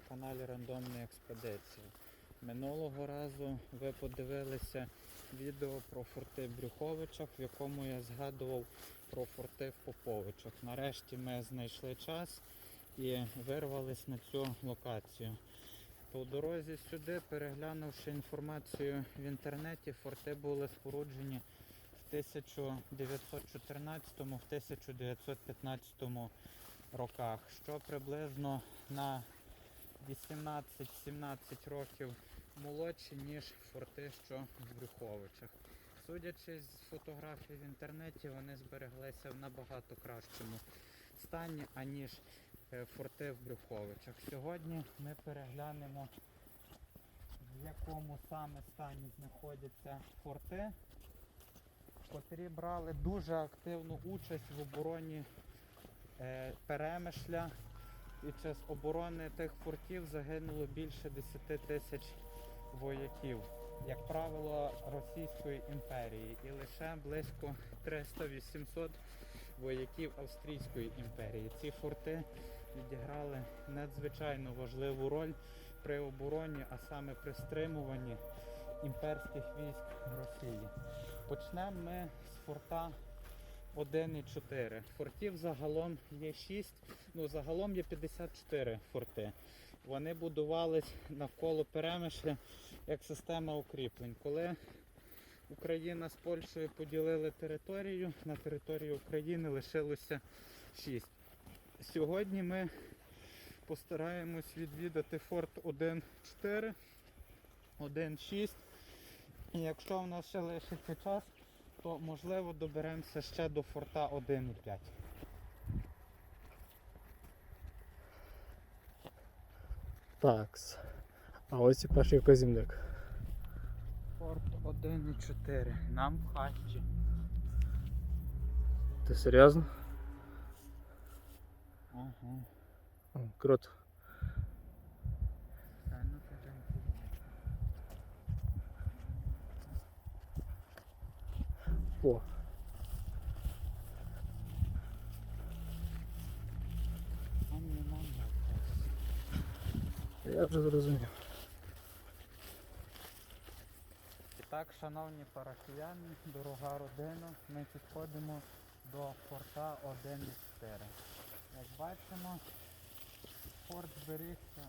на каналі Рандомна Експедиція. Минулого разу ви подивилися відео про форти в в якому я згадував про форти в Поповичах. Нарешті ми знайшли час і вирвались на цю локацію. По дорозі сюди, переглянувши інформацію в інтернеті, форти були споруджені в 1914-1915 роках, що приблизно на 18-17 років молодші, ніж форти, що в Брюховичах. Судячи з фотографій в інтернеті, вони збереглися в набагато кращому стані, аніж е, форти в Брюховичах. Сьогодні ми переглянемо, в якому саме стані знаходяться форти котрі брали дуже активну участь в обороні е, перемишля. Під час оборони тих фортів загинуло більше 10 тисяч вояків, як правило, Російської імперії, і лише близько 300-800 вояків Австрійської імперії. Ці форти відіграли надзвичайно важливу роль при обороні, а саме при стримуванні імперських військ Росії. Почнемо ми з форта 1 і 4. Фортів загалом є 6, ну загалом є 54 форти. Вони будувались навколо перемишля як система укріплень. Коли Україна з Польщею поділили територію, на території України лишилося 6. Сьогодні ми постараємось відвідати форт 1-4, 1-6. І якщо в нас ще лишиться час, то можливо доберемося ще до форта 1,5. Такс. А ось і перший вказівник. Форт 1,4. Нам в хаті. Ти серйозно? Ага. Круто. Та ну ти там. О, я вже зрозумів. І так, шановні парафіяни, дорога родина, ми підходимо до форта 1,4. Як бачимо, форт зберігся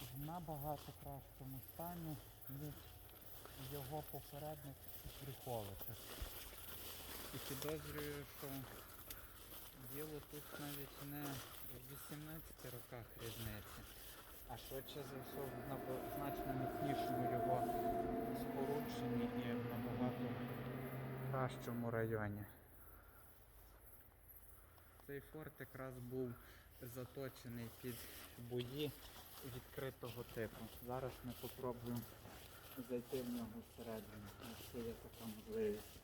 в набагато кращому стані, ніж його попередник у Брюховичах. І підозрюю, що діло тут навіть не в 18 роках різниці, а швидше за все в значно міцнішому його спорудженні і в набагато кращому районі. Цей форт якраз був заточений під бої відкритого типу. Зараз ми спробуємо зайти в нього всередину, якщо є така можливість.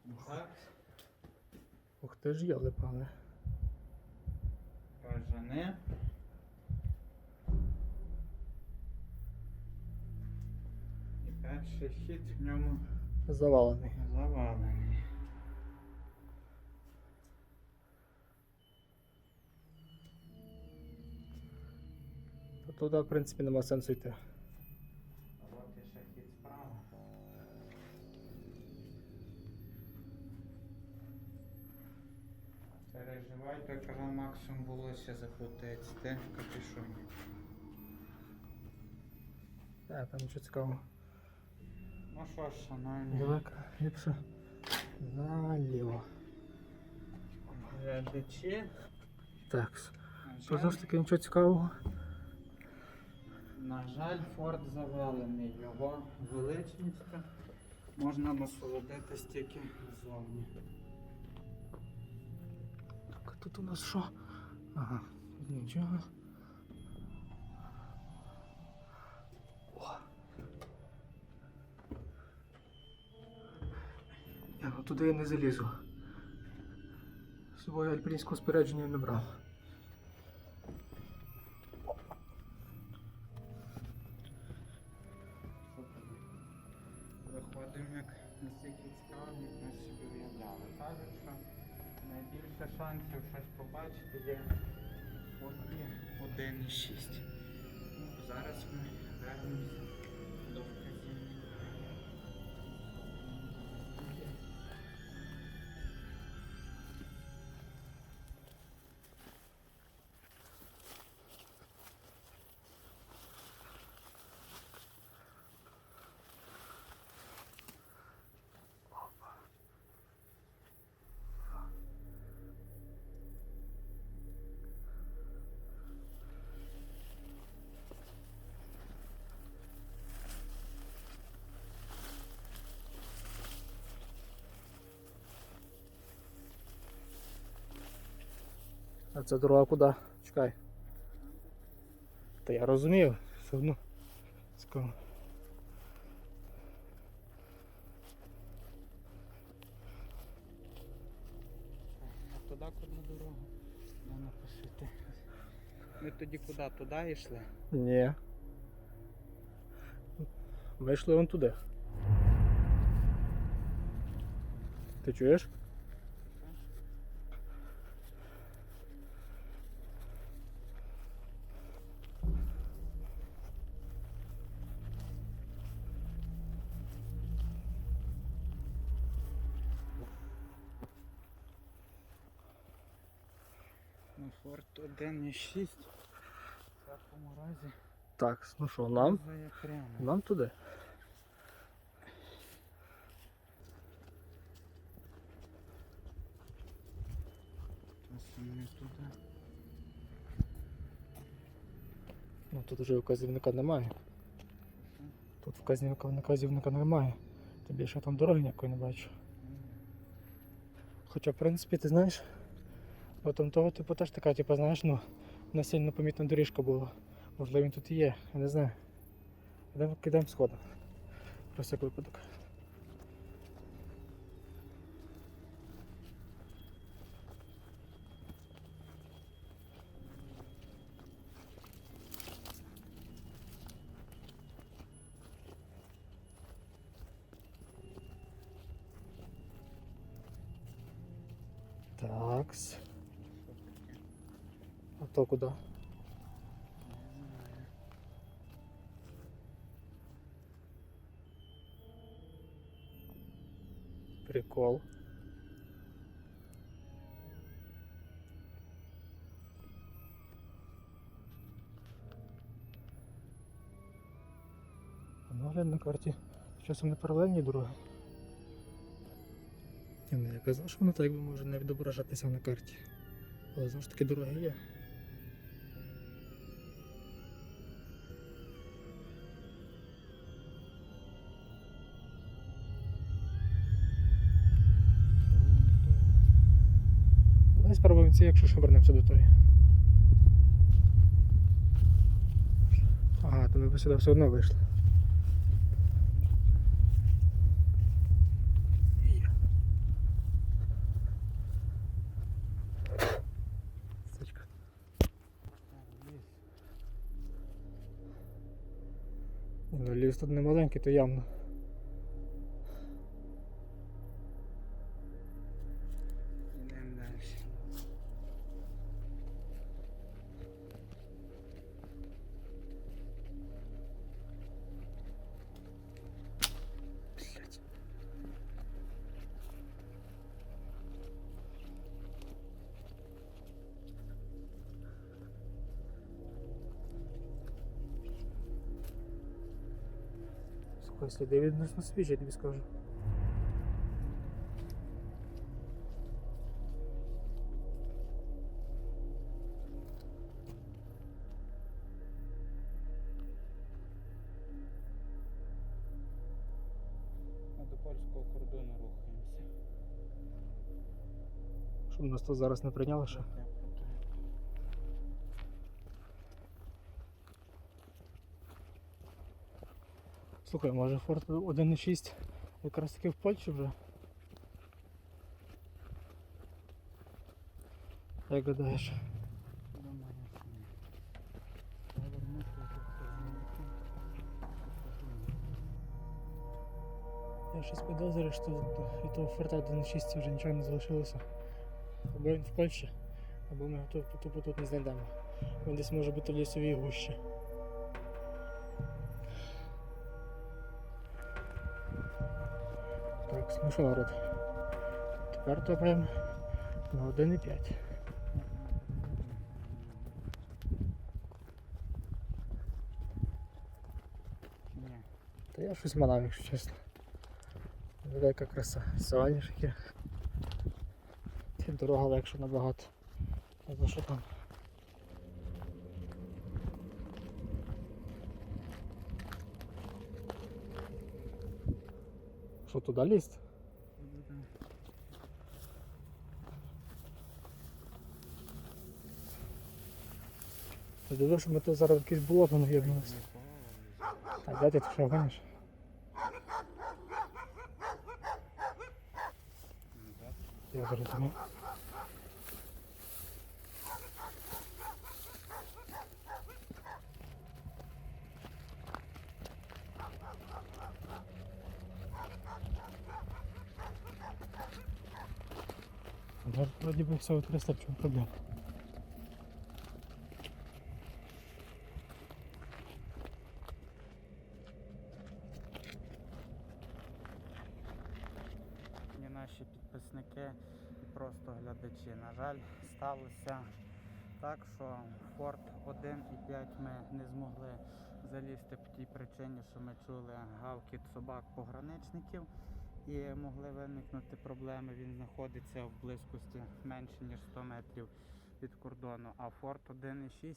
Ну Так, Ух ти ж йоли пане. кажани. І перший хід в ньому Завалений. завалений. Туди, в принципі, нема сенсу йти. Переживайте, кажу, максимум було ще заплутається. Ти в капюшоні. Так, там нічого цікавого. Ну що ж, шановні Далеко, ліпше. Наліво. глядачі, Так. Що ж таки нічого цікавого? на жаль, форт завалений. Його величність можна насолодитись тільки ззовні. Тут у нас що? Ага, нічого. О. Я ну туди я не залізу. З собою альпінського спорядження не брав. Виходимо як настільки цікаві, знімали. Кажуть, що найбільше шансів щось побачити є от і 1,6. Ну, зараз ми вернемося А це дорога куди? Чекай. Та я розумію, все одно. Цікаво. А туди куди дорога? Ну, напишите. Ми тоді куди? Туди йшли? Ні. Ми йшли вон туди. Ти чуєш? Ну, форт 1,6. В такому разі. Так, ну що, нам? Прямо. Нам туди. Не туди. Ну тут вже вказівника немає. Тут вказівника, вказівника немає. Тим більше я там дороги ніякої не бачу. Хоча, в принципі, ти знаєш, от там того, типу, теж така, типу, знаєш, ну, не сильно помітна доріжка була. Можливо, він тут і є, я не знаю. Йдемо, кидаємо сходом. Про всяк випадок. Такс. Що таке? А то куди? Прикол. Ну, глянь на карті. Часом не паралельні дороги. Я не казав, що воно так якби може не відображатися на карті. Але знову ж таки дороги є. Давай спробуємо ці, якщо що вернемося до тої. Ага, то ми б сюди все одно вийшли. Ну, ліс тут не маленький, то явно. Слухай, сліди відносно свіжі, я тобі скажу. Ми до польського кордону рухаємося. Щоб нас тут зараз не прийняли ще. Слухай, може Форт 1.6 якраз таки в Польщі вже? Як гадаєш? Я щось підозрюю, що від того форта до нечисті вже нічого не залишилося. Або він в Польщі, або ми його тупо тут не знайдемо. Він десь може бути в лісовій гущі. Народ. Тепер топаємо на 1,5. Ні. Та я щось манав, якщо чесно. Велика краса. Саванішки. Дорога легша набагато. За що там? Що туди лізти? Ти що ми тут зараз якийсь болото наєднулися. А де ти що гониш? Я зрозумів. Да, вроде бы все открыто, в чем проблема. Ні наші підписники і просто глядачі. На жаль, сталося так, що Форт 1.5 ми не змогли залізти по тій причині, що ми чули гавкіт собак пограничників і могли виникнути проблеми. Він знаходиться в близькості менше ніж 100 метрів від кордону. А Форт 1.6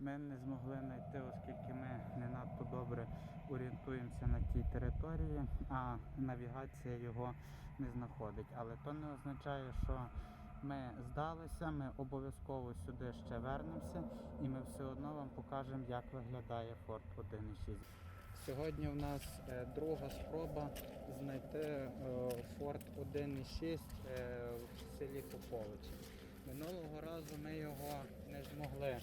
ми не змогли знайти, оскільки ми не надто добре орієнтуємося на тій території, а навігація його не знаходить. Але то не означає, що ми здалися, ми обов'язково сюди ще вернемося і ми все одно вам покажемо, як виглядає Форт 1.6. Сьогодні в нас е, друга спроба знайти е, Форт 1.6 е, в селі Поповичі. Минулого разу ми його не змогли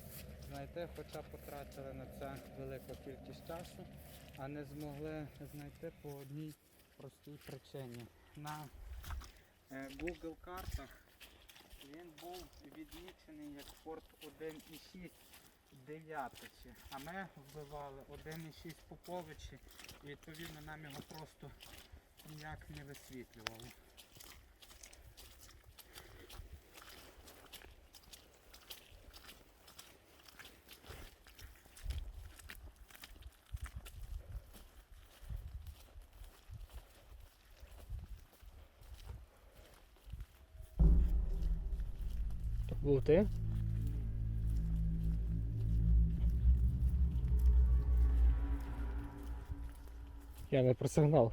знайти, хоча потратили на це велику кількість часу, а не змогли знайти по одній простій причині. На е, Google картах він був відмічений як Форт 1.6 Дев'ятичі, а ми вбивали 1.6 Поповичі і відповідно нам його просто ніяк не висвітлювало. Був ти? Я не про сигнал.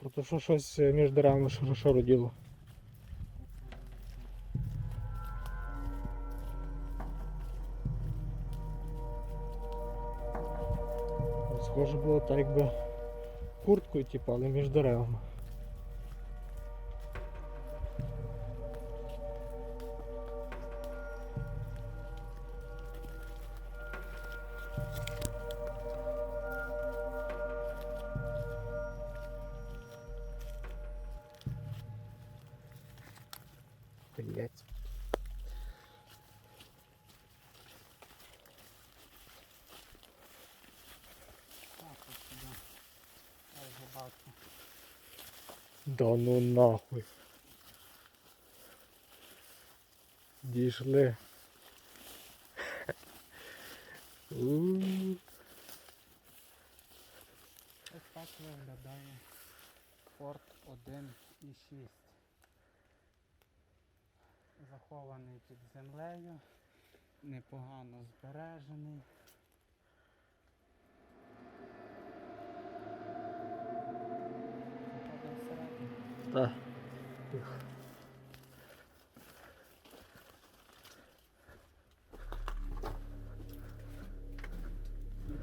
Про те, що щось е, між деревами хорошо роділо. Схоже було так якби курткою, типу, але між деревами. Блять. Так, ось сюди. Я вже бачу. Да ну нахуй. Дійшли. У. Ось так виглядає Форт 1.6. Захований під землею, непогано збережений. Заходимо всередину.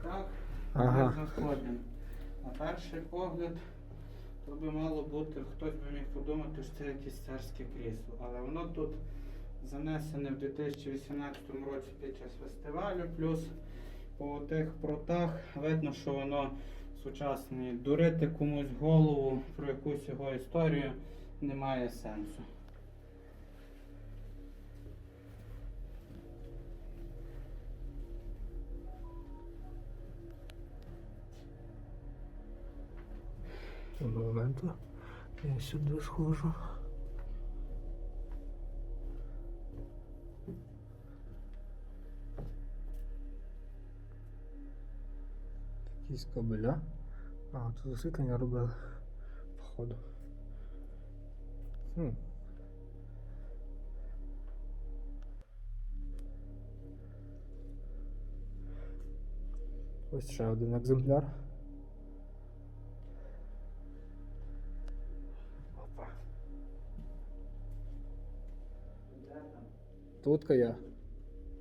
Так. І так, Ага. ми заходимо. На перший погляд, то би мало бути, хтось би міг подумати, що це якесь царське крісло. Але воно тут занесене в 2018 році під час фестивалю, плюс по тих прутах видно, що воно сучасний. Дурити комусь голову про якусь його історію немає сенсу. Моменту. Я сюди схожу. Якісь кабеля. А, тут освітлення робили. Походу. Хм. Ось ще один екземпляр. Опа. Тутка я.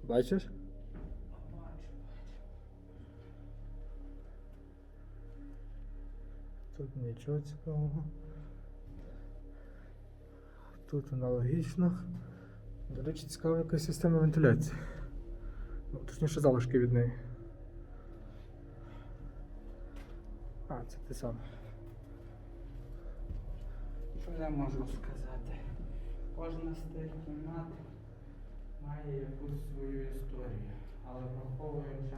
Бачиш? Тут нічого цікавого. Тут аналогічно. До речі, цікава якась система вентиляції. Ну, точніше залишки від неї. А, це те саме. Що я можу сказати? Кожна з тих кімнат має якусь свою історію, але враховуючи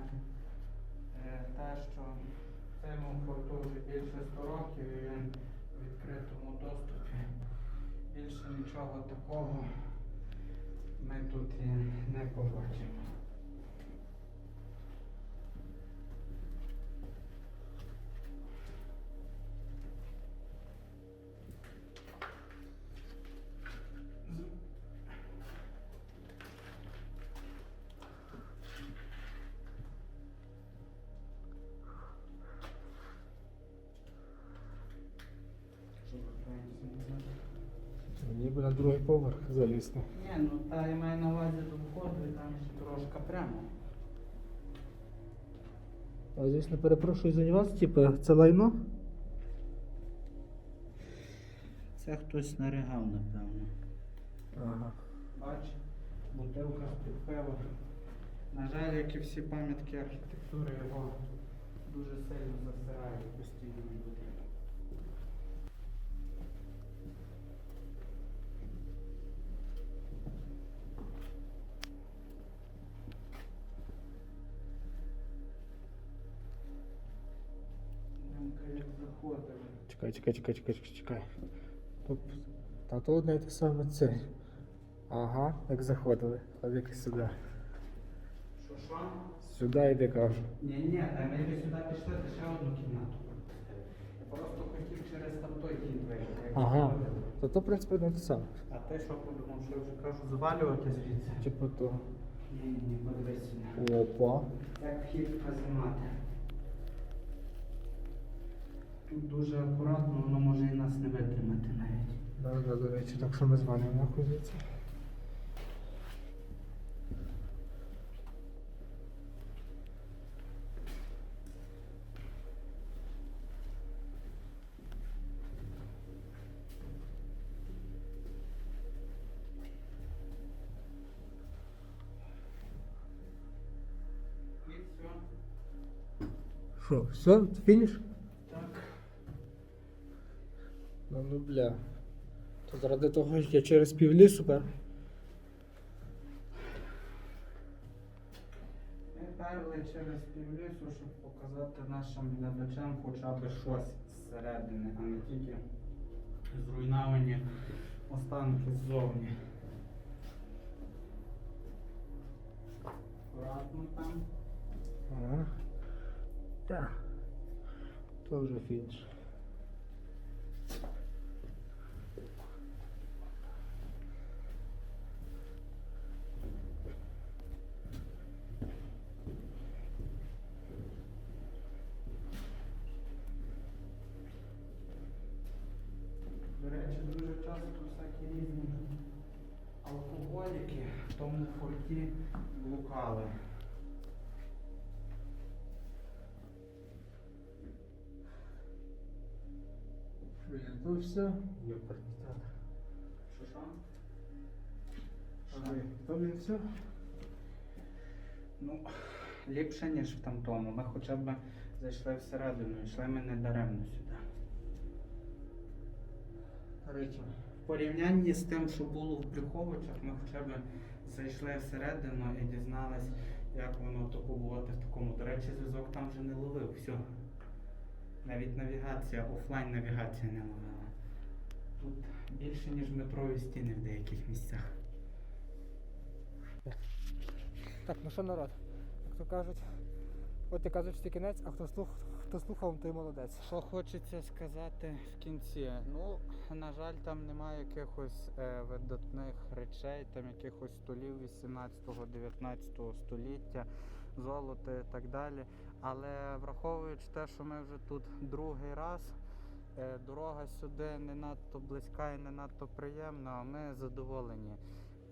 е, те, що цьому порту вже більше 100 років і він в відкритому доступі, більше нічого такого ми тут не побачимо. Другий поверх залізти. Ні, ну та я маю на увазі до входу і там ще трошки прямо. А звісно, перепрошую за вас, типу, це лайно? Це хтось наригав, напевно. Ага. Бач, бутилка з-під пива. На жаль, як і всі пам'ятки архітектури, його дуже сильно засирають постійно як заходили. Чекай, чекай, чекай, чекай, чекай, чекай. Та то одне й те саме це. Ага, як заходили. А як сюди. Що що? Сюди йди кажу. Ні, ні, та ми би сюди пішли, то ще одну кімнату. Я просто хотів через там той хід вийти. як Ага. То то, в принципі, одне те саме. А ти що подумав, що я вже кажу звалювати звідси? Типу то. Ні, ні, ні, подивись. Опа. Як вхід в каземати. Тут дуже акуратно, воно може і нас не витримати навіть. Да, да, до речі, так що ми з вами нахуй. Що, все, фініш? Бля. То заради того, що я через півлісу, пер. Ми перли через півлісу, щоб показати нашим глядачам хоча б щось зсередини, а не тільки зруйновані останки ззовні. Акуратно там. Ага. Так. То вже то все. Що що? Ага. То блін все. Ну, ліпше, ніж в тамтому. Ми хоча б Зайшли всередину, йшли ми не даремно сюди. Коротше, в порівнянні з тим, що було в Брюховичах, ми хоча б зайшли всередину і дізнались, як воно то побувати в такому. До речі, зв'язок там вже не ловив. Все. Навіть навігація, офлайн навігація не ловила. Тут більше, ніж метрові стіни в деяких місцях. Так, ну що народ? Як то кажуть, от ти кажеш, що кінець, а хто слух, хто слухав, той молодець. Що хочеться сказати в кінці? Ну, на жаль, там немає якихось е, видатних речей, там якихось столів 18-19 століття, золота і так далі. Але враховуючи те, що ми вже тут другий раз, дорога сюди не надто близька і не надто приємна, ми задоволені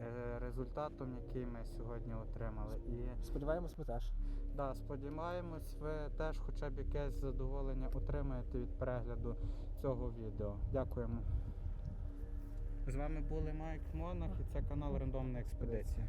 е, результатом, який ми сьогодні отримали. І Сподіваємось, ми теж. Да, сподіваємось, ви теж хоча б якесь задоволення отримаєте від перегляду цього відео. Дякуємо. З вами були Майк Монах і це канал Рандомна Експедиція.